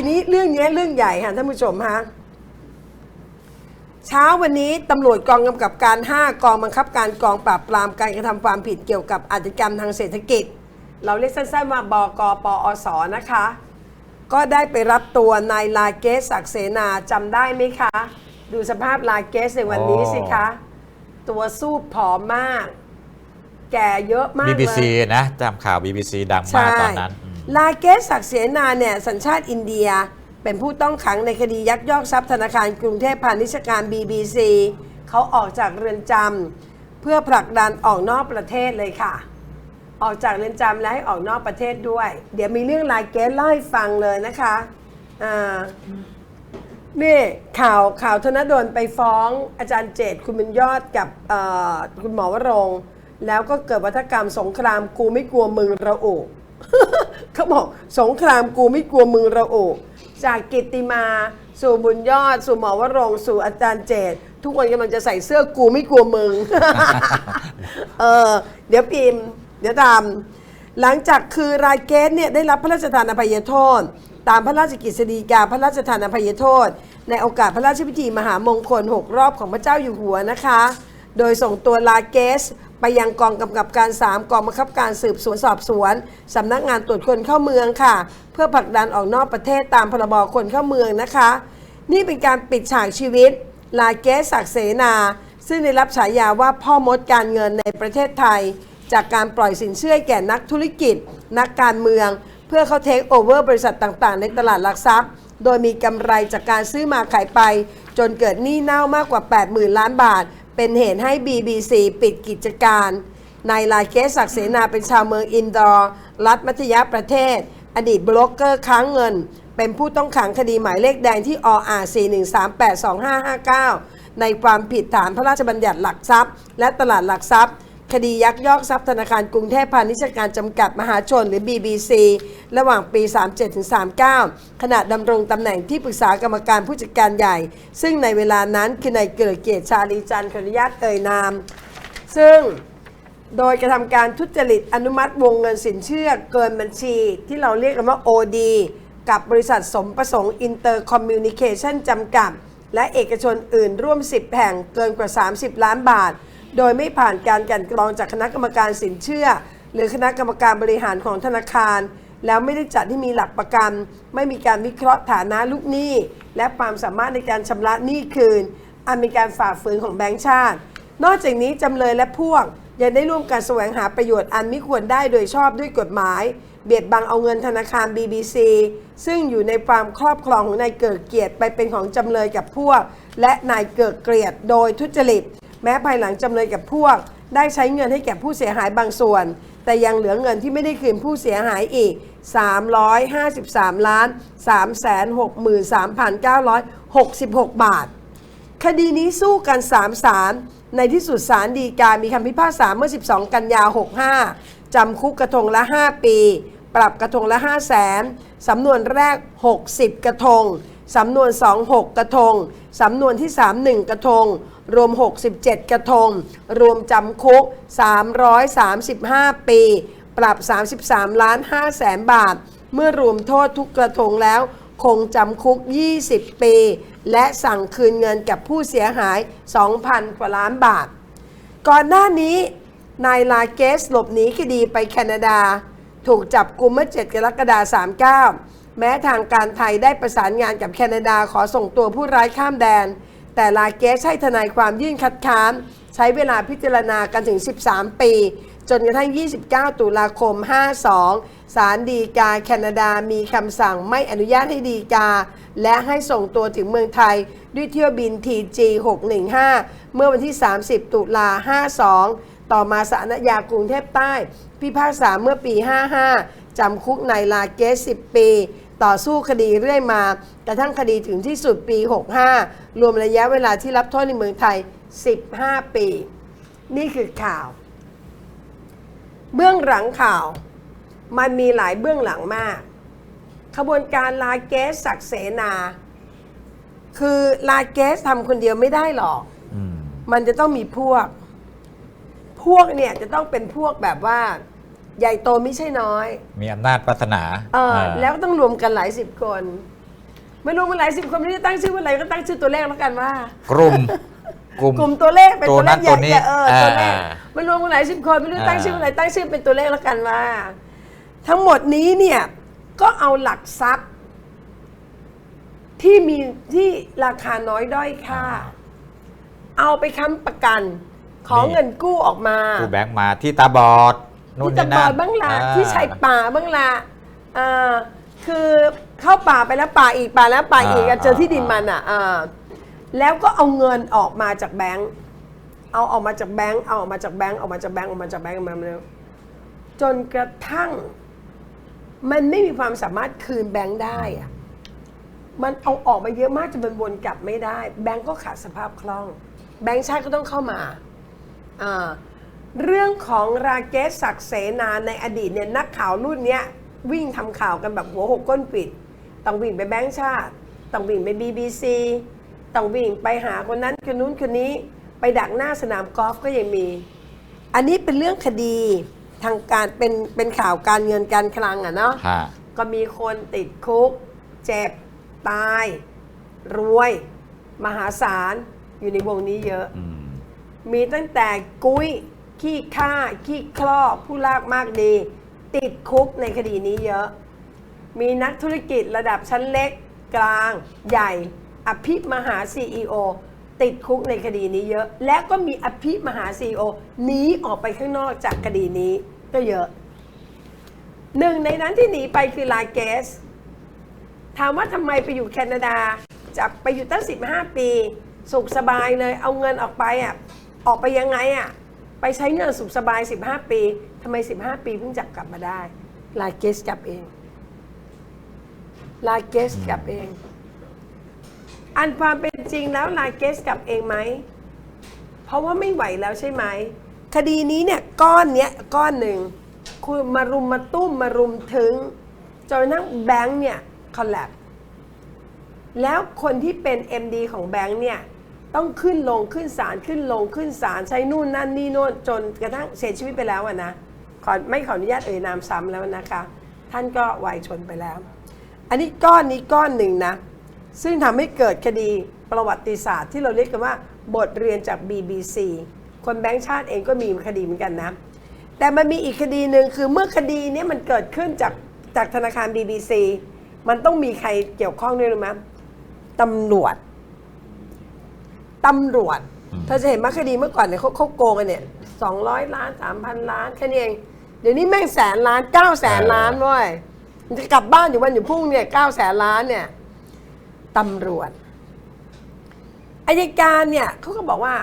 ทีนี้เรื่องเนี้ยเรื่องใหญ่ค่ะท่านผู้ชมฮะเช้าวันนี้ตำรวจกองกำกับการ 5 กองบังคับการกองปราบปรามการกระทำความผิดเกี่ยวกับอาชญากรรมทางเศรษฐกิจ เราเรียกสั้นๆว่าบกปอสนะคะ ก็ได้ไปรับตัวนายลาเกสศักดิ์เสนาจำได้ไหมคะ ดูสภาพลาเกสในวันนี้สิคะ ตัวสู้ผอมมาก แก่เยอะมากเลย BBC นะจำข่าว BBC ดังมากตอนนั้นอืม ลาเกสศักดิ์เสนาเนี่ยสัญชาติอินเดีย เป็นผู้ต้องขังในคดียักยอกทรัพย์ธนาคารกรุงเทพพาณิชยการ BBC เขาออกจากเรือนจำเพื่อผลักดันออกนอกประเทศเลยค่ะ ออกจากเรือนจำและให้ออกนอกประเทศด้วย เดี๋ยวมีเรื่องลาเกสเล่าให้ฟังเลยนะคะอ่านี่ข่าวข่าวธนดลไปฟ้องอาจารย์เจตคุณบุญยอดกับคุณหมอวรง แล้วก็เกิดวัฒกรรมสงครามกูไม่กลัวมึงระอุ เขาบอกสงครามกูไม่กลัวมึงระอุจากกิตติมา สู่บุญยอด สู่หมอวรงค์สู่อาจารย์เจต ทุกคนกำลังจะใส่เสื้อกูไม่กลัวมึง เออเดี๋ยวพิมพ์ เดี๋ยวตาม หลังจากคือรายเกสเนี่ยได้รับพระราชทานอภัยโทษ ตามพระราชกฤษฎีกาพระราชทานอภัยโทษ ในโอกาสพระราชพิธีมหามงคล 6 รอบของพระเจ้าอยู่หัวนะคะ โดยส่งตัวลาเกส ไปยังกองกำกับการ 3 กองบังคับการสืบสวนสอบสวนสำนักงานตรวจคนเข้าเมืองค่ะ เพื่อผลักดันออกนอกประเทศตามพรบคนเข้าเมืองนะคะ นี่เป็นการปิดฉากชีวิต ลาเกสศักเสนา ซึ่งได้รับฉายาว่าพ่อมดการเงินในประเทศไทย จากการปล่อยสินเชื่อแก่นักธุรกิจ นักการเมือง เพื่อเขาเทคโอเวอร์บริษัทต่างๆ ในตลาดหลักทรัพย์ โดยมีกำไรจากการซื้อมาขายไป จนเกิดหนี้เน่ามากกว่า 80,000 ล้านบาท เป็นเหตุให้ BBC ปิดกิจการนายลาเคสศักเสนาเป็นชาวเมืองอินดอร์ รัฐมัธยประเทศ อดีตบล็อกเกอร์ค้างเงิน เป็นผู้ต้องขังคดีหมายเลขแดงที่ออา413825559 ในความผิดฐานพระราชบัญญัติหลักทรัพย์ และตลาดหลักทรัพย์ คดียักยอกทรัพย์ธนาคารกรุงเทพพาณิชยการจำกัดมหาชนหรือ BBC ระหว่างปี 37-39 ขณะดำรงตำแหน่งที่ปรึกษากรรมการผู้จัดการใหญ่ ซึ่งในเวลานั้นคือนายเกิดเกียรติชาลีจันทร์ขออนุญาตเอ่ยนาม ซึ่งโดยกระทำการทุจริตอนุมัติวงเงินสินเชื่อเกินบัญชี ที่เราเรียกกันว่า OD กับบริษัทสมประสงค์อินเตอร์คอมมิวนิเคชันจำกัด และเอกชนอื่นร่วม 10 แห่งเกินกว่า 30 ล้านบาท โดยไม่ผ่านการกันกรองจากคณะกรรมการสินเชื่อ หรือคณะกรรมการบริหารของธนาคาร แล้วไม่ได้จัดให้มีหลักประกัน ไม่มีการวิเคราะห์ฐานะลูกหนี้ และความสามารถในการชำระหนี้คืน อันเป็นการฝ่าฝืนของแบงก์ชาติ นอกจากนี้จำเลยและพวกยังได้ร่วมกันแสวงหาประโยชน์อันไม่ควรได้โดยชอบด้วยกฎหมาย เบียดบังเอาเงินธนาคาร BBC ซึ่งอยู่ในความครอบครองของนายเกิดเกียรติไปเป็นของจำเลยกับพวก และนายเกิดเกลียดโดยทุจริต แม้ภายหลังจำเลยกับพวก ได้ใช้เงินให้แก่ผู้เสียหายบางส่วน แต่ยังเหลือเงินที่ไม่ได้คืนผู้เสียหายอีก 353ล้าน363,966 บาท คดีนี้สู้กัน3ศาลในที่สุดศาลฎีกา มีคำพิพากษาเมื่อ 12 กันยา 65 จำคุกกระทงละ 5 ปี ปรับกระทงละ 5 0 0แสนสำนวนแรก 60 กระทง สำนวน 2 6 กระทง สำนวนที่ 3 1 กระทง รวม 67 กระทง รวมจำคุก 335 ปี ปรับ 33 ล้าน5แสนบาท เมื่อรวมโทษทุกกระทงแล้ว คงจำคุก 20 ปี และสั่งคืนเงินกับผู้เสียหาย 2,000 กว่าล้านบาท ก่อนหน้านี้นายลาเกสหลบหนีคดีไปแคนาดา ถูกจับกุมเมื่อ 7 กรกฎาคม 39 แม้ทางการไทยได้ประสานงานกับแคนาดาขอส่งตัวผู้ร้ายข้ามแดน แต่ลาเกสให้ทนายความยื่นคัดค้าน ใช้เวลาพิจารณากันถึง 13 ปี จนกระทั่ง 29 ตุลาคม 52 ศาลฎีกาแคนาดามีคำสั่งไม่อนุญาตให้ฎีกา และให้ส่งตัวถึงเมืองไทย ด้วยเที่ยวบิน TG 615 เมื่อวันที่ 30 ตุลา 52 ต่อมาศาลอาญากรุงเทพใต้ พิพากษาเมื่อปี 55จำคุกนายลาเกส 10 ปี ต่อสู้คดีเรื่อยมากระทั่งคดีถึงที่สุดปี 65 รวมระยะเวลาที่รับโทษในเมืองไทย 15 ปี นี่คือข่าว เบื้องหลังข่าว มันมีหลายเบื้องหลังมาก ขบวนการลาเกสศักดิ์เสนา คือลาเกสทำคนเดียวไม่ได้หรอกอืมมันจะต้องมีพวก พวกเนี่ยจะต้องเป็นพวกแบบว่า ใหญ่โตไม่ใช่น้อยมีอำนาจพัฒนาเอออ่าแล้วก็ต้องรวมกันหลายสิบคน ไม่รู้มันหลายสิบคนไม่รู้จะตั้งชื่อว่าอะไรก็ตั้งชื่อตัวเลขแล้วกันว่า กลุ่ม กลุ่มกลุ่มตัวเลขเป็นตัวเลขตัวนั้นตัวนี้ใหญ่ๆเออตัวเลขอ่ามันรวมกันหลายสิบคนไม่รู้ตั้งอ่าชื่ออะไรตั้งชื่อเป็นตัวเลขแล้วกันว่า ทั้งหมดนี้เนี่ยก็เอาหลักทรัพย์ ที่มีที่ราคาน้อยด้อยค่า เอาไปค้ำประกันขอเงินกู้ออกมา กูแบงค์มาที่ตาบอดนู่น ที่นี่ตะบนั่อนดบ้างละอ่ที่ชายป่าบ้างละอ่าคือเข้าป่าไปแล้วป่าอีกป่าแล้วป่าอีกอะเจอที่ดินมันอะอ่าแล้วก็เอาเงินออกมาจากแบงก์เอาออกมาจากแบงก์เอาออกมาจากแบงก์ออกมาจากแบงก์ออกมาจากแบงก์มาเร็วจนกระทั่ง มันไม่มีความสามารถคืนแบงก์ได้อะมันเอาออกมาเยอะมากจนมันวนกลับไม่ได้ แบงก์ก็ขาดสภาพคล่อง แบงก์ชาติก็ต้องเข้ามา อ่า เรื่องของราเกสศักดิ์เสนาในอดีตเนี่ยนักข่าวรุ่นเนี้ยวิ่งทำข่าวกันแบบหัวหกก้นปิด ต้องวิ่งไปแบงค์ชาติ ต้องวิ่งไป BBC ต้องวิ่งไปหาคนนั้นคนนู้นคนนี้ ไปดักหน้าสนามกอล์ฟก็ยังมี อันนี้เป็นเรื่องคดีทางการเป็นเป็นข่าวการเงินการคลังอะเนาะฮะก็มีคนติดคุก เจ็บ ตาย รวย มหาศาลอยู่ในวงนี้เยอะ อืม มีตั้งแต่กุ้ย ขี้ข้าขี้คลอกผู้ลากมากดี ติดคุกในคดีนี้เยอะ มีนักธุรกิจระดับชั้นเล็กกลางใหญ่ อภิมหา CEO ติดคุกในคดีนี้เยอะ และก็มีอภิมหา CEO หนีออกไปข้างนอกจากคดีนี้ก็เยอะหนึ่งในนั้นที่หนีไปคือลาเกส ถามว่าทำไมไปอยู่แคนาดาจากไปอยู่ตั้ง 15 ปี สุขสบายเลยเอาเงินออกไปอะออกไปยังไงอะ ไปใช้เงินสุขสบาย 15 ปีทำไม 15 ปีเพิ่งจับกลับมาได้ ลาเกสกลับเอง ลาเกสกลับเอง อันความเป็นจริงแล้วลาเกสกลับเองไหม เพราะว่าไม่ไหวแล้วใช่ไหม คดีนี้เนี่ยก้อนเนี้ยก้อนหนึ่งคุณมารุมมาตุ้มมารุมถึงจนกระทั่งแบงค์เนี่ยคอลแลบแล้วคนที่เป็น MD ของแบงค์เนี่ย ต้องขึ้นลงขึ้นศาลขึ้นลงขึ้นศาลใช้นู่นนั่นนี่โน่นจนกระทั่งเสียชีวิตไปแล้วอะนะขอไม่ขออนุญาตเอ่ยนามซ้ำแล้วนะคะ ท่านก็วัยชนไปแล้ว อันนี้ก้อนนี้ก้อนหนึ่งนะ ซึ่งทำให้เกิดคดีประวัติศาสตร์ที่เราเรียกกันว่า บทเรียนจาก BBC คนแบงค์ชาติเองก็มีคดีเหมือนกันนะ แต่มันมีอีกคดีหนึ่งคือเมื่อคดีนี้มันเกิดขึ้นจากจากธนาคาร BBC มันต้องมีใครเกี่ยวข้องด้วยหรือไหมตำรวจ ตำรวจ เธอจะเห็นว่าคดีเมื่อก่อนเนี่ยเขาเขาโกงกันเนี่ยสองร้อยล้านสามพันล้านแค่นี้เอง เดี๋ยวนี้แม่งแสนล้านเก้าแสนล้านเว้ยมันจะกลับบ้านอยู่วันอยู่พรุ่งเนี่ยเก้าแสนล้านเนี่ยตำรวจอายการเนี่ยเขาก็บอกว่า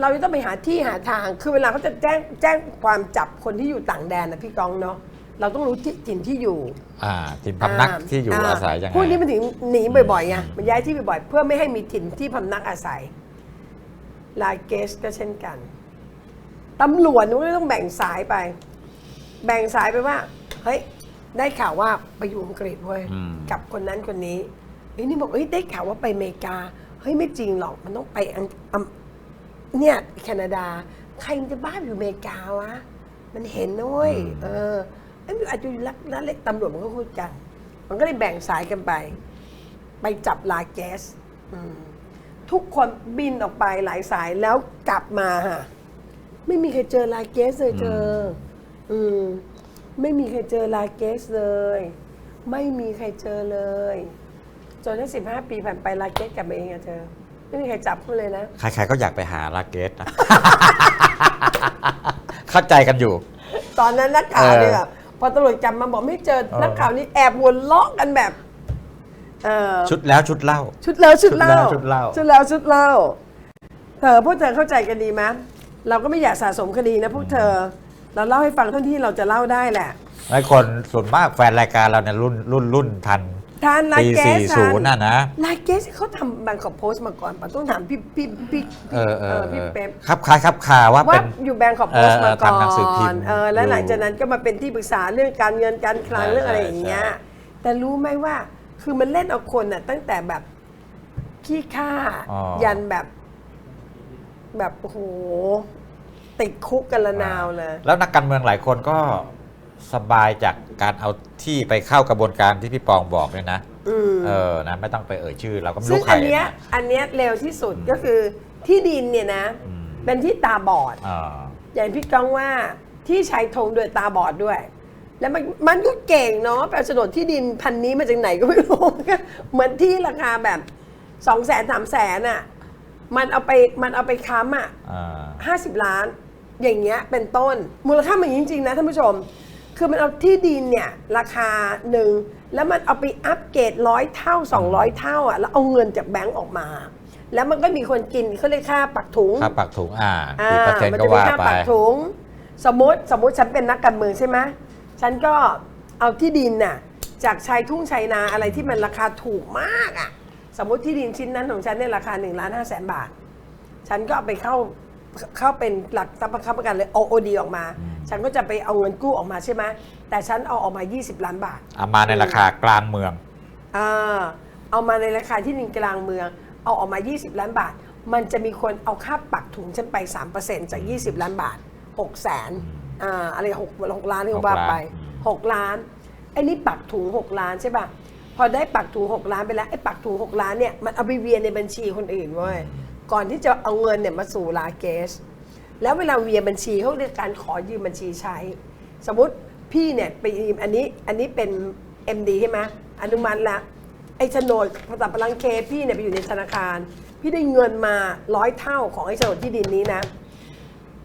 เราจะต้องไปหาที่หาทางคือเวลาเขาจะแจ้งแจ้งความจับคนที่อยู่ต่างแดนนะพี่กองเนาะเราต้องรู้ที่ถิ่นที่อยู่อ่าถิ่นพำนักที่อยู่อาศัยยังไงพวกนี้มันถึงหนีบ่อยๆไงมันย้ายที่บ่อยๆเพื่อไม่ให้มีถิ่นที่พำนักอาศัย ลาเกสก็เช่นกันตำรวจนุ้นต้องแบ่งสายไป แบ่งสายไปว่า เฮ้ย ได้ข่าวว่าไปอยู่อังกฤษเว้ยอืม กับคนนั้นคนนี้ไอ้ยนี่บอกเฮ้ยได้ข่าวว่าไปอเมริกา เฮ้ยไม่จริงหรอกมันต้องไปอังอำเนี่ยแคนาดา ใครมันจะบ้าอยู่อเมริกาวะ มันเห็นนะเว้ยเออไอ้ยมันอาจจะอยู่รักนั่นเล็กตำรวจมันก็คุยกัน มันก็เลยแบ่งสายกันไป ไปจับลาแกสอืม ทุกคนบินออกไปหลายสายแล้วกลับมาฮะไม่มีใครเจอลาเกสเลยเธอออืม ไม่มีใครเจอลาเกสเลย ไม่มีใครเจอเลย จนทั้งสิบห้าปีผ่านไปลาเกสกลับมาเองอะเธอไม่มีใครจับเขาเลยนะ ใครๆก็อยากไปหาลาเกตนะ เข้าใจกันอยู่ ตอนนั้นนักข่าวเออเนี่ยแบบพอตำรวจจับมาบอกไม่เจอเออนักข่าวนี่แอบหัวเราะกันแบบ เออชุดแล้วชุดเล่า ชุดแล้วชุดเล่าชุดแล้วชุดแล้วชุดเล่าเธอพวกเธอเข้าใจกันดีไหมเราก็ไม่อยากสะสมคดีนะพวกเธอ เราเล่าให้ฟังเท่าที่เราจะเล่าได้แหละหลายคนส่วนมากแฟนรายการเราเนี่ยรุ่นรุ่นรุ่นทันทานลาปีเกส40น่ะนะลาเกสเขาทำบางกอกโพสต์มาก่อนปะต้องถามพี่พี่พี่เออเออเอพี่อเป๊ป ครับคล้ายครับคาว่าว่าเป็น อยู่แบงกอกโพสต์เออมาก่อทำหนังสือพิมนพ์เออแล้วหลังอยู่จากนั้นก็มาเป็นที่ปรึกษาเรื่องการเงินการคลังใช่เรื่องอะไรใช่อย่างเงี้ย ใช่ แต่รู้ไหมว่า คือมันเล่นเอาคนน่ะตั้งแต่แบบขี้ข้าอ๋อ ยันแบบ แบบโอ้โหติดคุกกันละนาวเลย แล้วนักการเมืองหลายคนก็สบายจากการเอาที่ไปเข้ากระบวนการที่พี่ปองบอกเนี่ยนะ อืม เออ นะ ไม่ต้องไปเอ่ยชื่อ เราก็ไม่ซึ่รู้งใครอันเนี้ยนะ อันเนี้ยเร็วที่สุดก็คือที่ดินเนี่ยนะ อืม เป็นที่ตาบอด อ่าอย่างพี่ก้องว่าที่ชายธงโดวยตาบอดด้วย แล้วมันมันก็เก่งเนาะแปลโฉนดที่ดินพันนี้มาจากไหนก็ไม่รู้มันก็เหมือนที่ราคาแบบสองแสนสามแสนอะ มันเอาไปมันเอาไปค้ำอะอ่าห้าสิบล้าน อย่างเงี้ยเป็นต้น มูลค่ามันจริงๆนะท่านผู้ชม คือมันเอาที่ดินเนี่ยราคาหนึ่งแล้วมันเอาไปอัปเกรดร้อยเท่า 200 เท่าอะแล้วเอาเงินจากแบงก์ออกมา แล้วมันก็มีคนกินเขาเรียกค่าปักถุงค่าปักถุงอ่าอ่ากี่เปอร์เซ็นต์มันก็จะมีว่าค่าไปปักถุง สมมติสมมติฉันเป็นนักการเมืองใช่ไหม ฉันก็เอาที่ดินน่ะจากชายทุ่งชายนาอะไรที่มันราคาถูกมากอะ สมมติที่ดินชิ้นนั้นของฉันเนี่ยราคา1ล้าน5แสนบาท ฉันก็เอาไปเข้าเข้าเป็นหลักทรัพย์ประกันเลย OOD ออกมา ฉันก็จะไปเอาเงินกู้ออกมาใช่ไหมแต่ฉันเอาออกมา 20 ล้านบาทเอามาในราคากลางเมืองอ่าเอามาในราคาที่ดินกลางเมือง เอาออกมา 20 ล้านบาท มันจะมีคนเอาค่าปักถุงฉันไป 3%จาก 20 ล้านบาท6แสน อ่าอะไรหกหกล้านที่เขาว่าไป6ล้านไอ้นี่ปักถุง6ล้านใช่ป่ะพอได้ปักถุง6ล้านไปแล้วไอ้ปักถุง6ล้านเนี่ยมันเอาไปเวียนในบัญชีคนอื่นเว้ยก่อนที่จะเอาเงินเนี่ยมาสู่ลาเกส แล้วเวลาเวียนบัญชีเขาเรียกการขอยืมบัญชีใช้ สมมติพี่เนี่ยไปยืมอันนี้อันนี้เป็น MD ใช่ไหมอนุมัติละไอ้โฉนดภาษาพลังเคพี่เนี่ยไปอยู่ในธนาคาร พี่ได้เงินมาร้อยเท่าของไอ้โฉนดที่ดินนี้นะ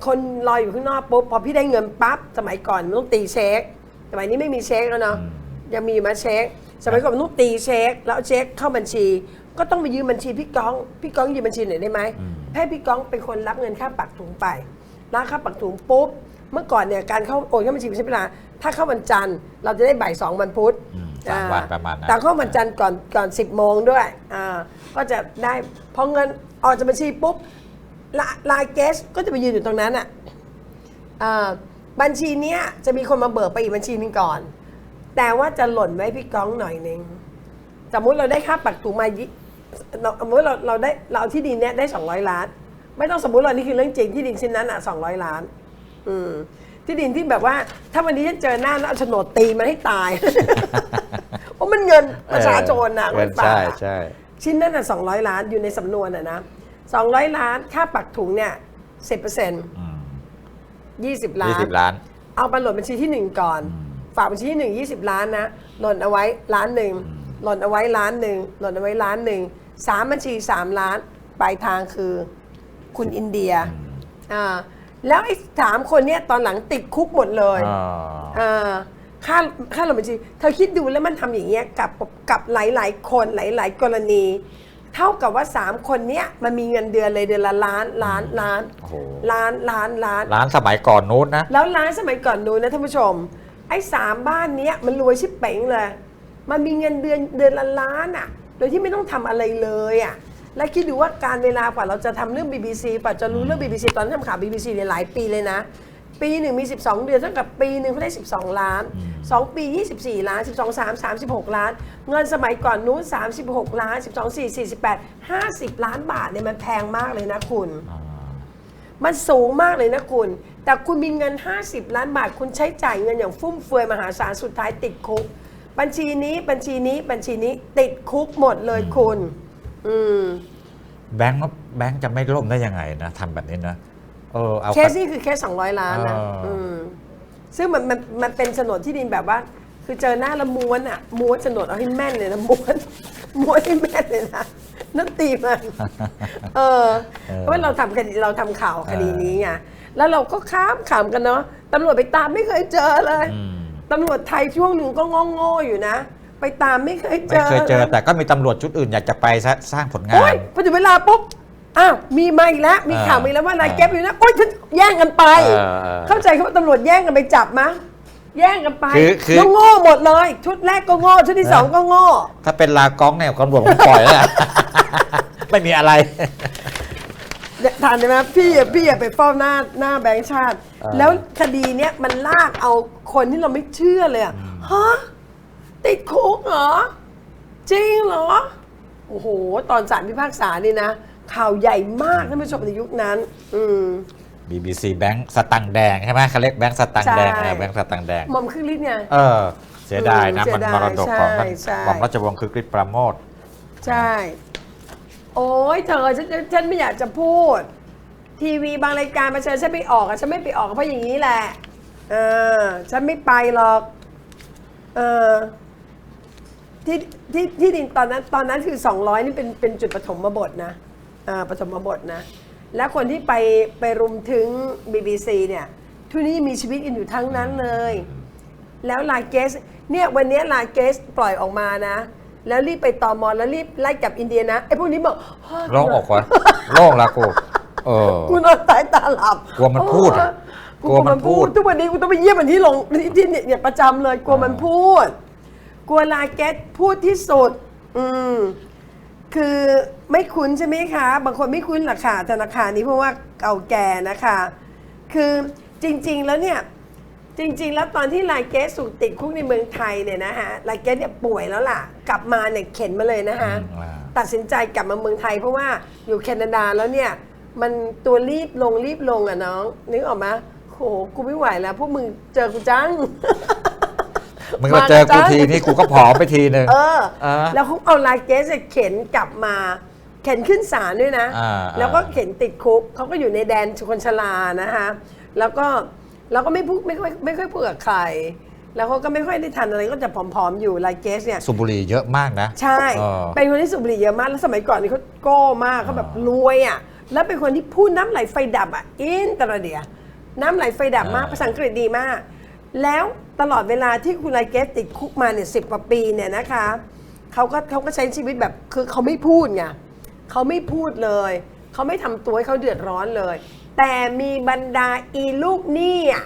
คนรออยู่ข้างนอกปุ๊บพอพี่ได้เงินปั๊บสมัยก่อนมันต้องตีเช็คสมัยนี้ไม่มีเช็คแล้วเนาะอืมยังมีมาเช็คสมัยก่อนมันต้องตีเช็คแล้วเอาเช็คเข้าบัญชี ก็ต้องไปยืมบัญชีพี่ก้อง พี่ก้องยืมบัญชีหน่อยได้ไหมให้พี่ก้องเป็นคนรับเงินค่าปักถุงไปรับค่าปักถุงปุ๊บเมื่อก่อนเนี่ยการเข้าโอนเข้าบัญชีใช้เวลาถ้าเข้าวันจันทร์เราจะได้บ่ายสองวันพุธอืมสามวันประมาณนั้นแต่เข้าวันจันทร์ก่อนก่อนสิบโมงด้วยอ่าก็จะได้พอเงินออกจากบัญชีปุ๊บ ลาลายเกสก็จะไปยืนอยู่ตรงนั้นอะอ่าบัญชีเนี้ยจะมีคนมาเบิกไปอีกบัญชีหนึงก่อน แต่ว่าจะหล่นไว้พี่ก้องหน่อยหนึงสมมุติเราได้ค่าปักถุงมายิเราสมมติเราเราได้เราเอาที่ดินเนี้ยได้200ล้าน ไม่ต้องสมมติเรานี่คือเรื่องจริงที่ดินชิ้นนั้นอะ200ล้าน อืมที่ดินที่แบบว่า ถ้าวันนี้ฉันเจอหน้าแล้วเอาโฉนดตีมันให้ตาย เพราะมันเงินประชาชนนะเออเงินฝากใช่อะ ใช่ ชิ้นนั้นอะ200ล้านอยู่ในสำนวนอะนะ 200 ล้านค่าปักถุงเนี่ย10%อืม20ล้ายี่น สิบล้าน เอาไปโหลดบัญชีที่หนึ่งก่อน ฝากบัญชีที่หนึ่งยี่สิบล้านนะหล่นเอาไว้ล้านหนึ่งหล่นเอาไว้ล้านหนึ่งหล่นเอาไว้ล้านหนึ่งสามบัญชีสามล้านปลายทางคือคุณอินเดียอ่าแล้วไอ้สามคนเนี้ยตอนหลังติดคุกหมดเลยอ่า อ่าค่าค่าหลบบัญชี เธอคิดดูแล้วมันทำอย่างเงี้ยกับกับหลาย ๆ คนหลาย ๆ กรณี เท่ากับว่าสามคนเนี้ยมันมีเงินเดือนเลยเดือนละล้านล้านล้านโอ้โหล้านล้านล้าน ร้านสมัยก่อนนู้นนะ แล้วร้านสมัยก่อนนู้นนะท่านผู้ชม ไอ้สามบ้านเนี้ยมันรวยชิบเป๋งเลย มันมีเงินเดือนเดือนละล้านอะ โดยที่ไม่ต้องทำอะไรเลยอะ แล้วคิดดูว่าการเวลากว่าเราจะทำเรื่อง BBC กว่าจะรู้เรื่อง BBC ตอนนั้นทำข่าว BBC เนี่ยหลายปีเลยนะ ปีหนึ่งมี 12 เดือนเท่ากับปีหนึ่งเขาได้ 12 ล้าน 2 ปี 24 ล้าน 12 3 36 ล้าน เงินสมัยก่อนนู้น 36 ล้าน 12 4 48 50 ล้านบาทเนี่ยมันแพงมากเลยนะคุณ มันสูงมากเลยนะคุณ แต่คุณมีเงิน 50 ล้านบาท คุณใช้จ่ายเงินอย่างฟุ่มเฟือยมหาศาลสุดท้ายติดคุก บัญชีนี้บัญชีนี้บัญชีนี้ติดคุกหมดเลยคุณ อืมแบงค์แบงค์จะไม่ล่มได้ยังไงนะทำแบบนี้นะ เออเอาเคสนี้คือเคส200 ล้านนะเอออืมซึ่งมันมันมันเป็นโฉนดที่ดินแบบว่า คือเจอหน้าละม้วนอะม้วนโฉนดเอาให้แม่นเลยนะม้วนม้วนให้แม่นเลยนะนั่นตีมันเออเออ เพราะว่าเราทำคดีเราทำข่าวคดีนี้ไงแล้วเราก็ข้ามขำกันเนาะตำรวจไปตามไม่เคยเจอเลยอืมตำรวจไทยช่วงหนึ่งก็งงๆอยู่นะ ไปตามไม่เคยเจไม่อเคยเจอ แต่ก็มีตำรวจชุดอื่นอยากจะไปซะสร้างผลงาโอ๊นยพอถึงเวลาปุ๊บ อ้าวมีมาอีกแล้วมีข่าวเออมาอีกแล้วว่านายเออแก๊ปอยู่นะโอ๊ยฉันแย่งกันไป เออเออเข้าใจคำว่าตำรวจแย่งกันไปจับมะแย่งกันไปคือคือ แล้วโง่หมดเลย ชุดแรกก็โง่ชุดที่สองก็โง่ ถ้าเป็นลากองเนี่ยตำรวจผมปล่อยแล้วไม่มีอะไร เนี่ยทานได้ไหมพี่อะพี่อะไปเฝ้าหน้าหน้าแบงค์ชาติเออแล้วคดีเนี้ยมันลากเอาคนที่เราไม่เชื่อเลยอะฮะติดคุกเหรอ จริงเหรอ โอ้โห ตอนศาลพิพากษานี่นะ ข่าวใหญ่มากท่านผู้ชมในยุคนั้น อืม BBC แบงค์สตังค์แดงใช่ไหมเขาเรียกแบงค์สตังค์แดงใช่เออแบงค์สตังค์แดง หมอมครึ่งลิตรเนี่ย เออ เสียดายนะ อืมมันเสียดายมรดกของท่านใช่ใช่ หม่อมราชวงศ์คือกฤษปราโมท ใช่ โอ้ยเธอฉันฉันฉันไม่อยากจะพูด ทีวีบางรายการมาเชิญฉันไปออกอะฉันไม่ไปออกเพราะอย่างนี้แหละ เออ ฉันไม่ไปหรอก เออที่ที่ที่ดินตอนนั้น ตอนนั้นคือ 200 นี่เป็นเป็นจุดปฐมบทนะอ่า ปฐมบทนะ แล้วคนที่ไปไปรุมถึง BBC เนี่ยทุกนี้มีชีวิตกันอยู่ทั้งนั้นเลย แล้วลาเกสเนี่ยวันเนี้ยลาเกสปล่อยออกมานะ แล้วรีบไปตอมอแล้วรีบไล่กลับอินเดียนะไอ้พวกนี้บอกโล่งอกวะโล่งละกูเออกูนอนสายตาหลับกลัวมันพูดอะกูกลัวมันพูดกลัวมันพูดทุกวันนี้กูต้องไปเยี่ยมมันที่ลงที่ที่เนี่ยเนี่ยประจำเลยกลัวมันพูดกลัวลาเกตพูดที่สุด อืม คือไม่คุ้นใช่ไหมคะ บางคนไม่คุ้นหรอกค่ะธนาคารนี้เพราะว่าเก่าแก่นะคะ คือจริงๆแล้วเนี่ยจริงๆ แล้วตอนที่ลาเกสถูกติดคุกในเมืองไทยเนี่ยนะฮะลาเกสเนี่ยป่วยแล้วล่ะ กลับมาเนี่ยเข็นมาเลยนะคะอืมอ่า ตัดสินใจกลับมาเมืองไทย เพราะว่าอยู่แคนาดาแล้วเนี่ยมันตัวรีบลงรีบลงอะน้องนึกออกไหมโหกูไม่ไหวแล้วพวกมึงเจอกูจัง มึงมาเจอกูทีนี่กูก็ผอมไปทีหนึ่งเออเออ แล้วเขาเอาลายเกสเข็นกลับมา เข็นขึ้นศาลด้วยนะอ่าแล้วก็เข็นติดคุกเขาก็อยู่ในแดนคนชรานะคะแล้วก็เราก็ไม่พูดไม่ค่อยไม่ค่อยพูดกับใคร แล้วเขาก็ไม่ค่อยได้ทันอะไรก็จะผอมๆอยู่ลายเกสเนี่ยสูบบุหรี่เยอะมากนะ ใช่เออเป็นคนที่สูบบุหรี่เยอะมากแล้วสมัยก่อนนี่เขาโก้มากเขาแบบรวยอะแล้วเป็นคนที่พูดน้ำไหลไฟดับอะอินตระเดียน้ำไหลไฟดับมากภาษาอังกฤษดีมาก แล้วตลอดเวลาที่คุณไลเกสติดคุกมาเนี่ยสิบกว่าปีเนี่ยนะคะเขาก็เขาก็ใช้ชีวิตแบบคือเขาไม่พูดไงเขาไม่พูดเลย เขาไม่ทำตัวให้เขาเดือดร้อนเลย แต่มีบรรดาอีลูกหนี้อะ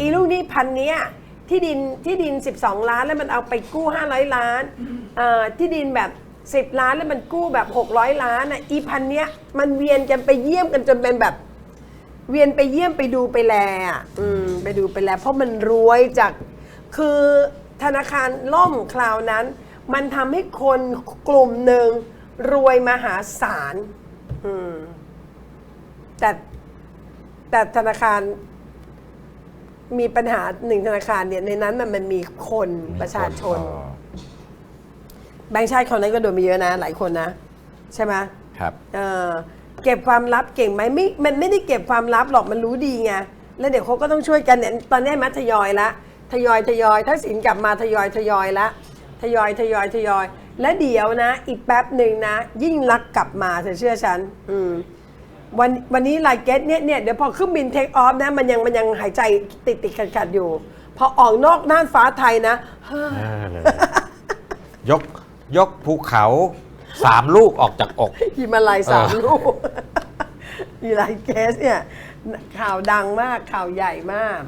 อีลูกหนี้พันเนี้ยที่ดินที่ดิน 12 ล้านแล้วมันเอาไปกู้ 500 ล้านเอ่อที่ดินแบบ 10 ล้านแล้วมันกู้แบบ 600 ล้านอะอีพันเนี้ยมันเวียนกันไปเยี่ยมกันจนเป็นแบบ เวียนไปเยี่ยมไปดูไปแลอะอืมไปดูไปแล เพราะมันรวยจากคือธนาคารล่มคราวนั้น มันทำให้คนกลุ่มหนึ่งรวยมหาศาลอืมแต่แต่ธนาคารมีปัญหาหนึ่งธนาคารเนี่ยในนั้นน่ะมันมีคนประชาชนเออแบงค์ชาติคนนั้นก็โดนไปเยอะนะ หลายคนนะ ใช่ไหมครับ เออ เก็บความลับเก่งไหมไม่มันไม่ได้เก็บความลับหรอกมันรู้ดีไงแล้วเดี๋ยวเขาก็ต้องช่วยกันเนี่ยตอนนี้มัทยอยละทยอยทยอยถ้าสินกลับมาทยอยทยอยละทยอยทยอยทยอย และเดี๋ยวนะ อีกแป๊บหนึ่งนะ ยิ่งรักกลับมาเธอเชื่อฉัน อืมวันวันนี้ไลเกตเนี่ยเนี่ยเดี๋ยวพอเครื่องบินเทคออฟนะ มันยังมันยังหายใจติดติดขัดขัดอยู่ พอออกนอกน่านฟ้าไทยนะ ยกยกภูเขา สามลูกออกจากอก หิมาลัยสามเออ ลูกอีไลเกสเนี่ยข่าวดังมากข่าวใหญ่มาก